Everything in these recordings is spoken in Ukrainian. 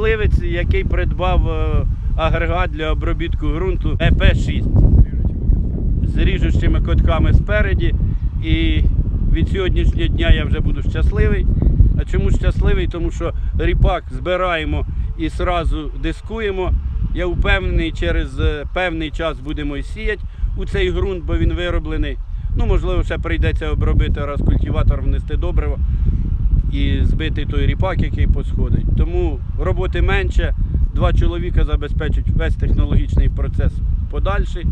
Щасливець, який придбав е, агрегат для обробітку ґрунту ЕП-6 з ріжучими котками спереді. І від сьогоднішнього дня я вже буду щасливий. А чому щасливий? Тому що ріпак збираємо і одразу дискуємо. Я впевнений, через е, певний час будемо і сіяти у цей ґрунт, бо він вироблений. Ну, можливо, ще прийдеться обробити раз культиватор внести добриво і збити той ріпак, який посходить. Тому роботи менше. Два чоловіка забезпечать весь технологічний процес подальший.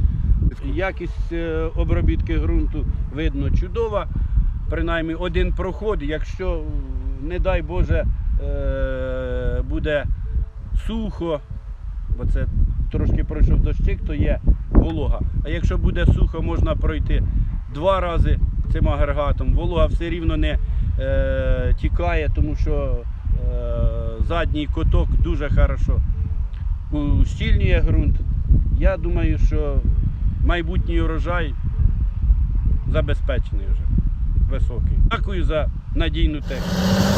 Якість е, обробітки ґрунту видно чудова. Принаймні один проход, якщо, не дай Боже, е, буде сухо, бо це трошки пройшов дощик, то є волога. А якщо буде сухо, можна пройти два рази цим агрегатом. Волога все рівно не е, тікає, тому що е, задній коток дуже хорошо ущільнює ґрунт. Я думаю, що майбутній урожай забезпечений вже високий. Дякую за надійну техніку.